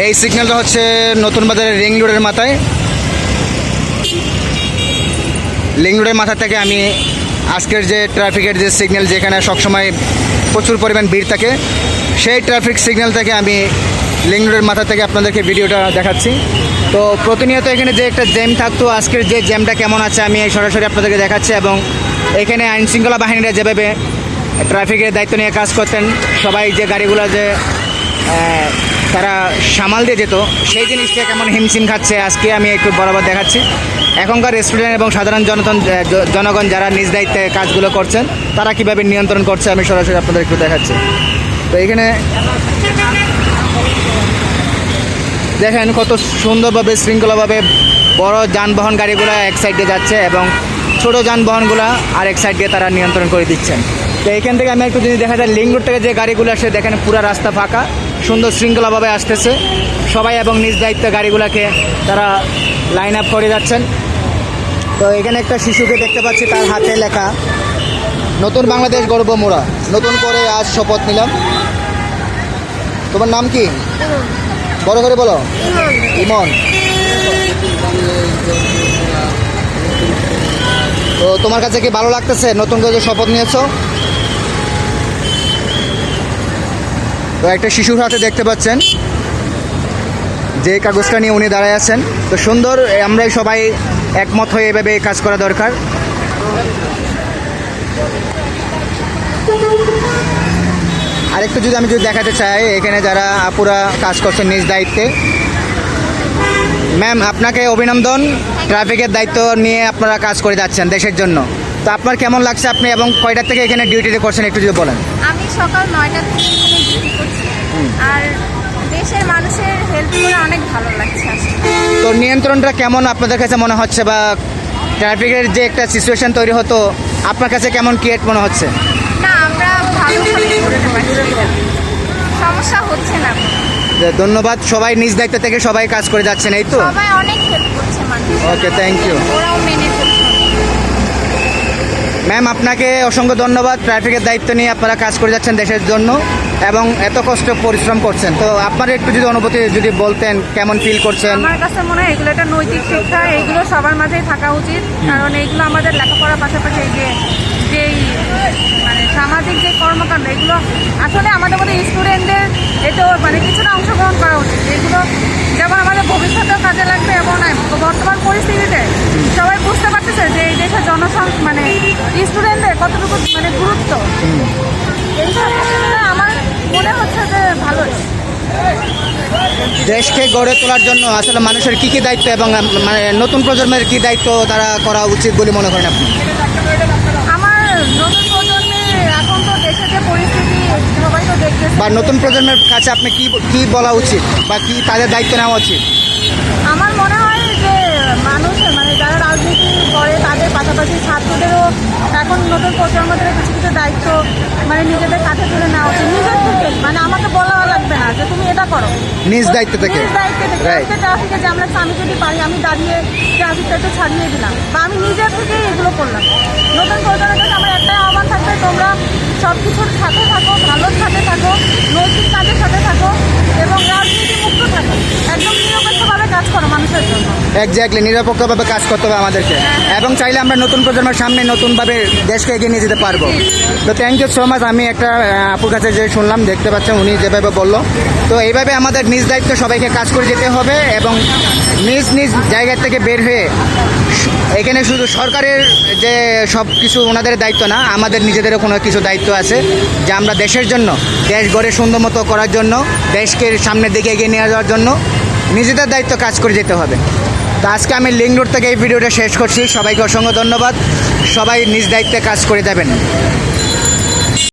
এই সিগন্যালটা হচ্ছে নতুন বাজারের রিং রোডের মাথায়। লিং রোডের মাথা থেকে আমি আজকের যে ট্রাফিকের যে সিগন্যাল যেখানে সবসময় প্রচুর পরিমাণ ভিড় থাকে, সেই ট্রাফিক সিগন্যাল থেকে আমি লিং রোডের মাথা থেকে আপনাদেরকে ভিডিওটা দেখাচ্ছি। তো প্রতিনিয়ত এখানে যে একটা জ্যাম থাকতো, আজকের যে জ্যামটা কেমন আছে আমি সরাসরি আপনাদেরকে দেখাচ্ছি এবং এখানে আইন শৃঙ্খলা বাহিনীরা যেভাবে ট্রাফিকের দায়িত্ব নিয়ে কাজ করতেন, সবাই যে গাড়িগুলো যে তারা সামাল দিয়ে যেত, সেই জিনিসটা কেমন হিমশিম খাচ্ছে আজকে আমি একটু বরাবর দেখাচ্ছি। এখনকার স্টুডেন্ট এবং সাধারণ জনতন জনগণ যারা নিজ দায়িত্বে কাজগুলো করছেন, তারা কীভাবে নিয়ন্ত্রণ করছে আমি সরাসরি আপনাদের একটু দেখাচ্ছি। তো এখানে দেখেন কত সুন্দরভাবে, শৃঙ্খলাভাবে বড় যানবাহন গাড়িগুলো এক সাইডে যাচ্ছে এবং ছোট যানবাহনগুলো আর এক সাইড দিয়ে তারা নিয়ন্ত্রণ করে দিচ্ছেন। তো এখান থেকে আমি একটু যদি দেখা যায় লিঙ্ক রোড থেকে যে গাড়িগুলো আসে, দেখেন পুরো রাস্তা ফাঁকা। সুন্দর শৃঙ্খলাভাবে আসতেছে। সবাই এবং নিজ দায়িত্বে গাড়িগুলোকে তারা লাইন আপ করে যাচ্ছেন। তো এখানে একটা শিশুকে দেখতে পাচ্ছি, তার হাতে লেখা, নতুন বাংলাদেশ গর্ব মোড়া। নতুন করে আজ শপথ নিলাম। তোমার নাম কি? বড় করে বলো। ইমন। তো তোমার কাছে কি ভালো লাগতেছে? নতুন করে শপথ নিয়েছো? তো একটা শিশুর হাতে দেখতে পাচ্ছেন। যে কাগজটা নিয়ে উনি দাঁড়ায় আছেন। তো সুন্দর আমরাই সবাই একমত হয়ে এভাবে কাজ করা দরকার। আরেকটু যদি আমি যদি দেখাতে চাই, এখানে যারা আপুরা কাজ করছেন নিজ দায়িত্বে। ম্যাম, আপনাকে অভিনন্দন। ট্রাফিকের দায়িত্ব নিয়ে আপনারা কাজ করে যাচ্ছেন দেশের জন্য। তো আপনার কেমন লাগছে আপনি এবং কয়টার থেকে এখানে ডিউটিতে করছেন, একটু যদি বলেন। আমি সকাল নয়টা থেকে আর দেশের মানুষের হেল্প করে অনেক ভালো লাগছে তো নিয়ন্ত্রণটা কেমন আপনাদের কাছে মনে হচ্ছে বা ট্রাফিকের যে একটা সিচুয়েশন তৈরি হতো আপনার কাছে কেমন ক্রিয়েট মনে হচ্ছে? না আমরা ভালোভাবে করতে পারছি সমস্যা হচ্ছে না। ধন্যবাদ সবাই নিজ দায়িত্ব থেকে সবাই কাজ করে যাচ্ছেন এই তো? সবাই অনেক হেল্প করছে ওকে থ্যাংক ইউ ওরাও মেনে ম্যাম আপনাকে অসংখ্য ধন্যবাদ ট্রাফিকের দায়িত্ব নিয়ে আপনারা কাজ করে যাচ্ছেন দেশের জন্য। এবং এত কষ্ট পরিশ্রম করছেন। তো আপনার একটু যদি অনুভূতি যদি বলতেন কেমন ফিল করছেন? আমার কাছে মনে হয় এগুলো একটা নৈতিক শিক্ষা এগুলো সবার মাঝেই থাকা উচিত। কারণ এইগুলো আমাদের লেখাপড়ার পাশাপাশি এই যে যেই মানে সামাজিক যে কর্মকাণ্ড এগুলো আসলে আমাদের মধ্যে স্টুডেন্টদের এতেও মানে কিছুটা অংশগ্রহণ করা উচিত। এগুলো যেমন আমাদের ভবিষ্যতেও কাজে লাগবে এবং বর্তমান পরিস্থিতিতে সবাই বুঝতে পারতেছে যে এই দেশের জনসংখ্যা মানে স্টুডেন্টদের কতটুকু মানে গুরুত্ব। এই মনে হচ্ছে যে ভালোই। দেশকে গড়ে তোলার জন্য আসলে মানুষের কি কি দায়িত্ব এবং মানে নতুন প্রজন্মের কি দায়িত্ব তারা করা উচিত বলে মনে করেন আপনি? আমার নতুন প্রজন্মে এখন তো দেশের যে পরিস্থিতি সবাই তো দেখতেছে। বা নতুন প্রজন্মের কাছে আপনি কি কি বলা উচিত বা কি তাদের দায়িত্ব নেওয়া উচিত? আমার মনে হয় যে মানুষ মানে যারা রাজনীতি করে তাদের পাশাপাশি ছাত্রদেরও এখন নতুন প্রজন্মদের কিছু কিছু দায়িত্ব মানে নিজেদের কাছে তুলে নেওয়া উচিত নিজের থেকে মানে আমাকে বলা লাগবে না যে তুমি এটা করো নিজ দায়িত্ব থেকে। ট্রাফিকে যে আমরা আমি যদি পারি আমি দাঁড়িয়ে ট্রাফিকটা একটু ছাড়িয়ে দিলাম। বা আমি নিজের থেকেই এগুলো করলাম। নতুন প্রজন্মের কাছে আমার একটাই আহ্বান থাকবে তোমরা সব কিছুর সাথে থাকো ভালোর সাথে থাকো নৈতিক কাজের সাথে থাকো এবং রাজনীতি মুক্ত থাকো একদম নিরপেক্ষভাবে কাজ করো মানুষের জন্য একজাক্টলি নিরপেক্ষভাবে কাজ করতে হবে আমাদেরকে। এবং চাইলে আমরা নতুন প্রজন্মের সামনে নতুনভাবে দেশকে এগিয়ে নিয়ে যেতে পারব। তো থ্যাংক ইউ সো মাচ আমি একটা আপুর কাছে যে শুনলাম, দেখতে পাচ্ছেন, উনি যেভাবে বলল। তো এইভাবে আমাদের নিজ দায়িত্ব সবাইকে কাজ করে যেতে হবে এবং নিজ নিজ জায়গা থেকে বের হয়ে এখানে শুধু সরকারের যে সব কিছু ওনাদের দায়িত্ব না, আমাদের নিজেদেরও কোনো কিছু দায়িত্ব আছে যে আমরা দেশের জন্য, দেশ গড়ে সুন্দর মতো করার জন্য, দেশকে সামনের দিকে এগিয়ে নিয়ে যাওয়ার জন্য নিজেদের দায়িত্ব কাজ করে যেতে হবে। তো আজকে আমি লিঙ্ক রোড থেকে এই ভিডিওটা শেষ করছি। সবাইকে অসংখ্য ধন্যবাদ। সবাই নিজ দায়িত্বে কাজ করে যাবেন।